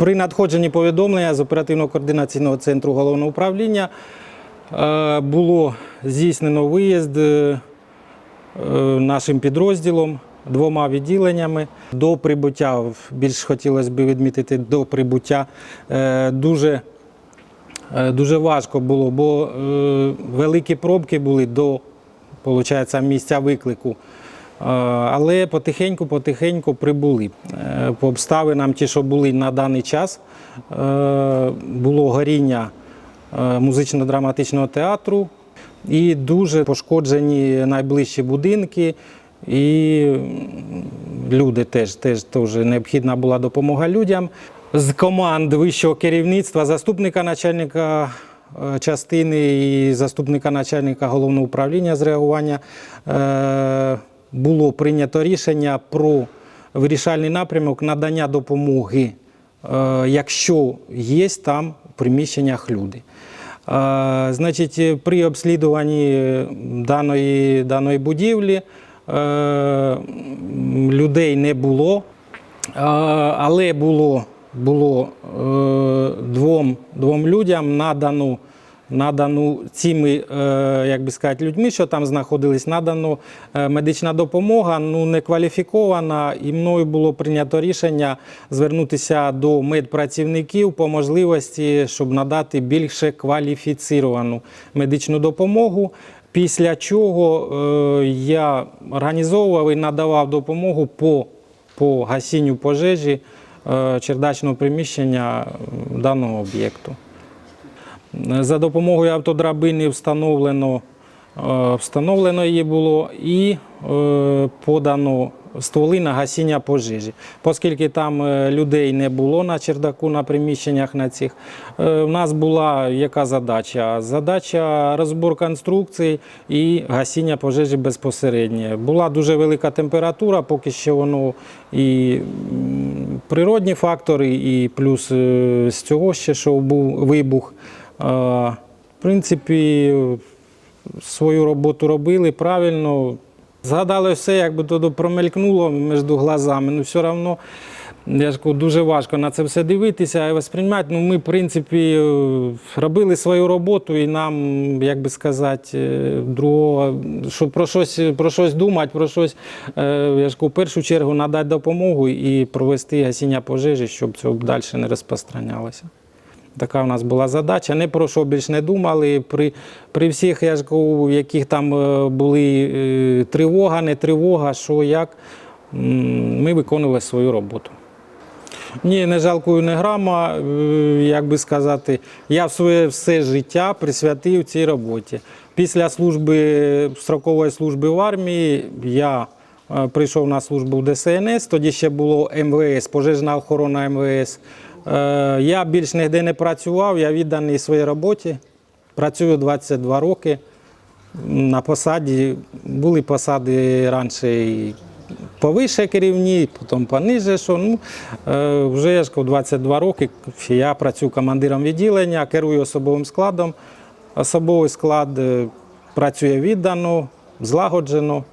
При надходженні повідомлення з оперативно-координаційного центру головного управління е, було здійснено виїзд е, нашим підрозділом двома відділеннями. До прибуття, більш хотілося б відмітити, до прибуття е, дуже, дуже важко було, бо великі пробки були до получається, місця виклику. Е, Але потихеньку-потихеньку прибули. Е, По обставинам, ті, що були на даний час, е, було горіння музично-драматичного театру і дуже пошкоджені найближчі будинки. І люди теж, теж, теж необхідна була допомога людям. З команд вищого керівництва, заступника начальника частини і заступника начальника головного управління з реагування було прийнято рішення про вирішальний напрямок надання допомоги, е, якщо є там в приміщеннях люди. Е, Значить, при обслідуванні даної, даної будівлі е, людей не було, але було, було двом, двом людям надано, надано цими, е, як би сказати, людьми, що там знаходились, надано е, медична допомога, ну не кваліфікована, і мною було прийнято рішення звернутися до медпрацівників по можливості, щоб надати більше кваліфіціровану медичну допомогу. Після чого е, я організовував і надавав допомогу по, по гасінню пожежі чердачного приміщення даного об'єкту. За допомогою автодрабини встановлено, е, встановлено її було і е, подано стволи на гасіння пожежі. Оскільки там е, людей не було на чердаку, на приміщеннях на цих, в нас була яка задача? Задача розбор конструкцій і гасіння пожежі безпосередньо. Була дуже велика температура, поки що воно і природні фактори, і плюс з цього ще, що був вибух. В принципі, свою роботу робили правильно. Згадали все, якби то промелькнуло між глазами. Ну, все одно, я ж кажу, дуже важко на це все дивитися і восприймати. Ну, ми, в принципі, робили свою роботу, і нам, як би сказати, е, другого, щоб про щось, про щось думати, про щось, е, я ж кажу, в першу чергу надати допомогу і провести гасіння пожежі, щоб це далі не розпространялося. Така у нас була задача. Не про що більш не думали. При, при всіх, я ж кажу, яких там е, були е, тривога, не тривога, що як, ми виконували свою роботу. Ні, не жалкую не грама. Е, Як би сказати, я своє все життя присвятив цій роботі. Після служби строкової служби в армії я прийшов на службу в ДСНС, тоді ще було МВС, пожежна охорона МВС. Е, Я більш ніде не працював, я відданий своїй роботі. Працюю 22 роки на посаді. Були посади раніше і повише керівні, потім пониже. Що, ну, е, вже я ж 22 роки я працюю командиром відділення, керую особовим складом. Особовий склад е, працює віддано, злагоджено.